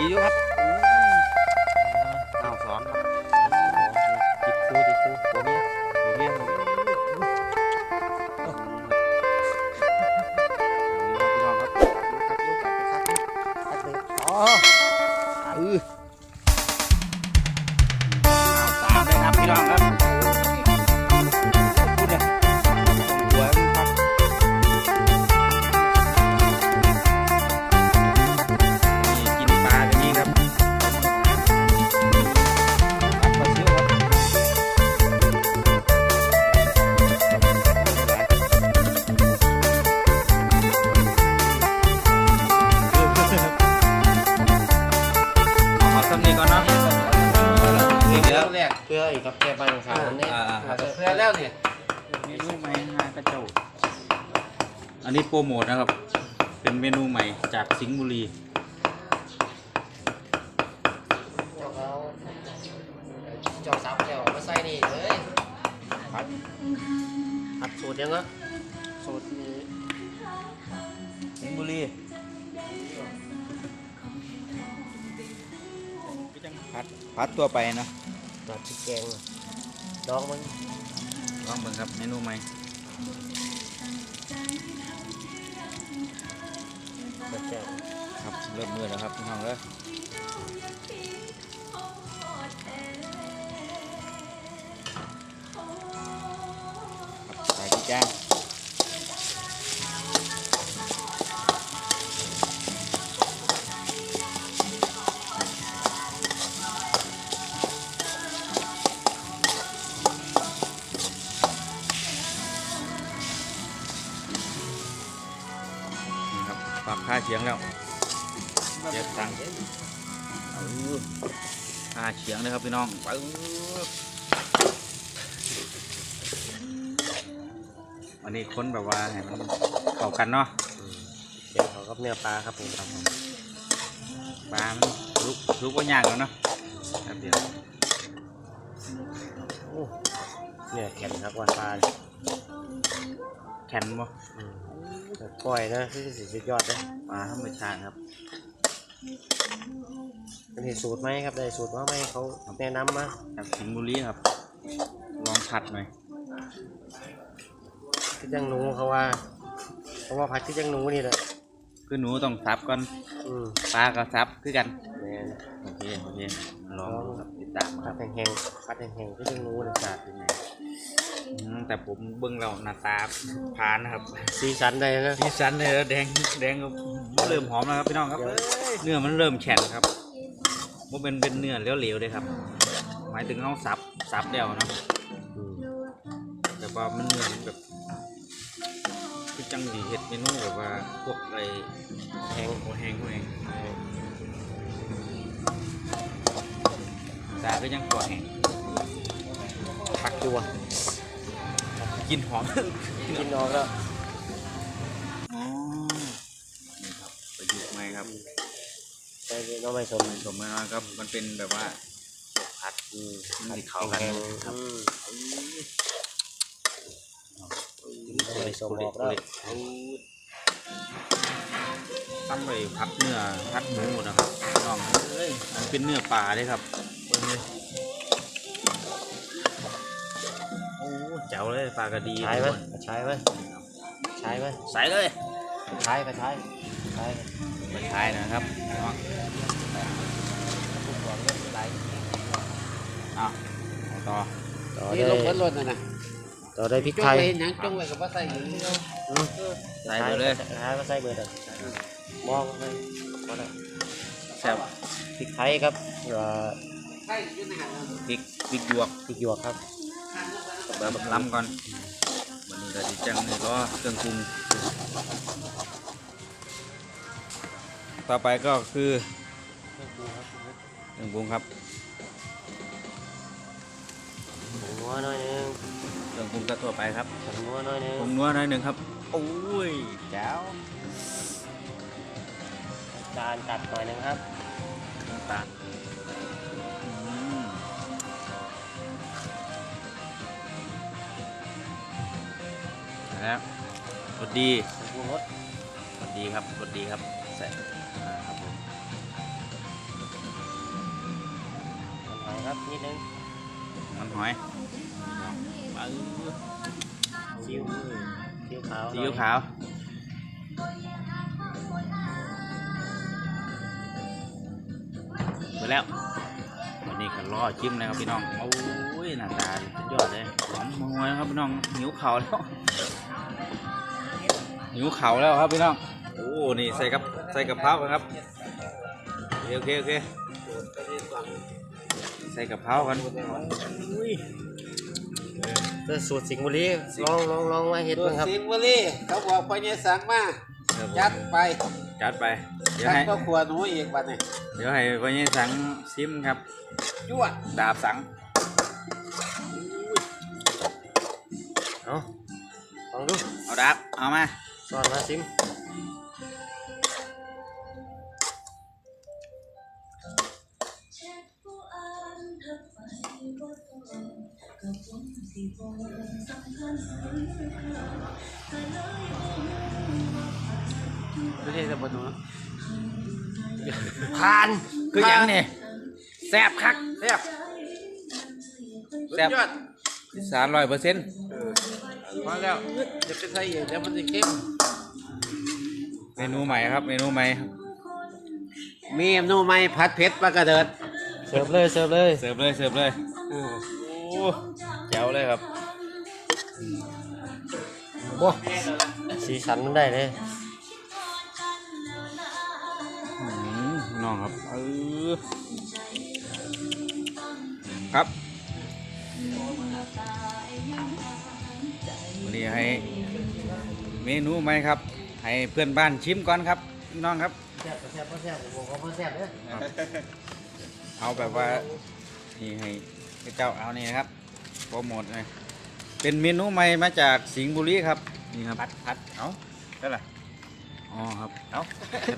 ดีอยู่ครับเอาสองครับติดคูติดคูหัวเมียตัวเมียหัวเมียโอ้พี่น้องครับยกกลับไปครับ พื่ออีกครับแค่บางขาวนี่อ่าเพื่อแล้วเนี่ยเมนูใหม่ฮากระเจ้าอันนี้โปรโมทนะครับ เป็นเมนูใหม่จากสิงห์บุรีจอกซับแล้วมาใส่นี่เลยผัดผัดสูตรยังอะสูตรนี้สิงห์บุรีพัดพัดตัวไปเนาะ ผัดพริกแกงดองมันลองเบิ่งครับเมนูใหม่แบบแกงครับเริ่มมือแล้วครับพี่น้องเลยครับใส่ที่แจ้ง ปรับค่าเสียงแล้วเจ็บตังค์อาค่าเสียงเลยครับพี่น้องปึ๊บวันนี้ค้นแบบว่าให้มันเข้ากันเนาะแกงเขากับเนื้อปลาครับผมครับผมปลามันลุกลุกว่ายากแล้วเนาะครับเดี๋ยวโอ้เนื้อแข็งครับว่าปลาเนี่ย แข็งบ่อืมแต่ปล่อยนะคือสิสุดยอดเลยปลาธรรมชาติครับเป็นเหตุสูตรไหมครับได้สูตรว่าไหมเขาแนะนำมาจากสิงห์บุรีครับ ลองผัดหน่อยคือจังหนูเขาว่าเขาว่าผัดคือจังหนูนี่แหละคือหนูต้องซับก่อนอืมปลาก็ซับคือกันแม่นโอเคโอเคลองดูครับติดตามคผัรัดบแห้งๆผัดแห้งๆคือจังหนูเลยชาติเป็นไง อืมแต่ผมเบิ่งเราหน้าตาผ่านนะครับสีสันได้นะสีสันเลยแดงแดงก็เริ่มหอมแล้วครับพี่น้องครับเนื้อมันเริ่มแข็งครับว่าเป็นเป็นเนื้อเหลวๆเลยครับ หมายถึงเขาสับสับแล้วเนาะอืมแต่ว่ามันเนื้อมันแบบคือจังดีเห็ดเมนูแบบว่าพวกอะไรแห้งโอแห้งโอแห้งตาก็ยังตัวแห้งผักตัว กินหอม กินออกแล้วอ๋อนี่ครับประยุกต์ไหมครับใส่น้องไม่สมสมมตินะครับ มันเป็นแบบว่าผัดอืมมันสิเข้ากันแห้งครับอืมไม่สมออกแล้วตั้งไปพักเนื้อพัดหมูนะครับน้องเอ้ยมันเป็นเนื้อป่าเลยครับเบิ่งเลย วเลยปลากระดีใช้ไหมทุกคนใช้ไหมใช้ไหมใส่เลยใช้ก็ใช้ใช้ไปใช้นะครับน้องทุกคนก็ไหลเอาเอาต่อต่อนี่ได้ลงพัดรถนะนะต่อได้พริกจงไทยไปเห็นหยังจงไว้กับว่าใส่หมูเดียวอืมใส่ไปเลยใช้ก็ใส่เบอร์เดิมมองเลยพอแล้วแซ่บพริกไทยครับเอ่อใช่อยืนในหันพริกพริกหยวกพริกหยวกครับ แบบล้ำก่อนวันนี้ก็ดิจังนี่รอเครื่องปรุงต่อไปก็คือเครื่องปรุงครับผงนัวหน่อยหนึงเครื่องปรุงก็ทั่วไปครับผงนัวหน่อยหนึงปรุงนัวหน่อยหนึ่งครับโอ้ยแจ๋วจานตัดหน่อยหนึงครับน้ำตาล สดีผงปรุงรสรสดีครับรสดีครับใส่อ่าครับผมนิดนึงมันหอยปลาซีอิ๊วซีอิ๊วขาวซีอิ๊วขาวไปแล้ววันนี้ก็รอจิ้มนะครับพี่น้องโอ้ยหน้าตาสุดยอดเลยหอมมวยนะครับพี่น้องหิวเข่าวแล้ว หิวเข่าแล้วครับพี่น้องโอ้นี่ใส่กับใส่กับเพราครับโอเคโอเคโอเคใส่กับเพรากันเพื่อสูตรสิงห์บุรีลองลองลองมาเฮ็ดบ้างครับสิงห์บุรีเขาบอกไปเนี่ยสั่งมาจัดไปจัดไปเดี๋ยวให้ก็ขวดหนูอีกบัดนี้เดี๋ยวให้พ่อยี่ยสั่งซิมครับจวดาบสั่งเอาลองดูเอาดาบเอามา สอนมาซิมไม่ใช่แต่บนหนูผ่านคือหยังนี่แซ่บคักแซ่บแซ่บสุดยอดสามร้อยเปอร์เซ็นต์พอแล้วจะไปใส่อีกแล้วมันจะเข้มเมนูใหม่ครับ เมนูใหม่มีเมนูใหม่ผัดเผ็ดปลากระเดิดเสิร์ฟเลยเสิร์ฟเลยเสิร์ฟเลยเสิร์ฟเลยเออโอ้แจ๋วเลยครับ โอ้สีสันมันได้เลยอืมน้องครับเออครับวันนี้ให้เมนูใหม่ครับ ให้เพื่อนบ้านชิมก่อนครับพี่น้องครับแซ่บแซ่บแซ่บผมบอกว่าแซ่บเด้อเอาแบบว่านี่ให้ให้เจ้าเอานี่นะครับโปรโมทเลยเป็นเมนูใหม่มาจากสิงห์บุรีครับนี่ครับพัดพัดเอาได้ละอ๋อครับเอา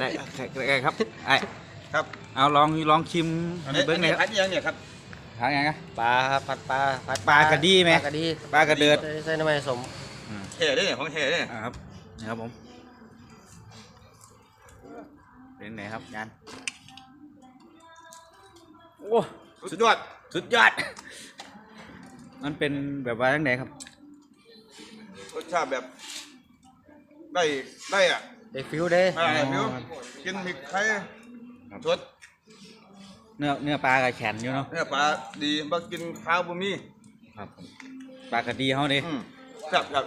ได้ได้ได้ครับไอ้ครับเอาลองลองชิมให้เบิ้งหน่อยคพัรับดยังเนี่ยครับทานไงครับปลาครับผัดปลาผัดปลากระดีไหมปลากระดีปลากระเดิดใส่ใส่น้ำมันสมเท่ด้วยเนี่ยของเท่ด้วยเนี่ยอ่าครับนี่ครับผม เป็นไงครับงานโอ้สุดยอด สุดยอด มันเป็นแบบว่าทั้งไหนครับ รสชาติแบบ ได้ได้อะได้ฟิวเด้อะไรพิวกินมีไข่สดเนื้อเนื้อปลากับแขนอยู่เนาะเนื้อปลาดีมากินข้าวบะหมี่ครับผมปลากระดีเขาดิอืมแซ่บครับ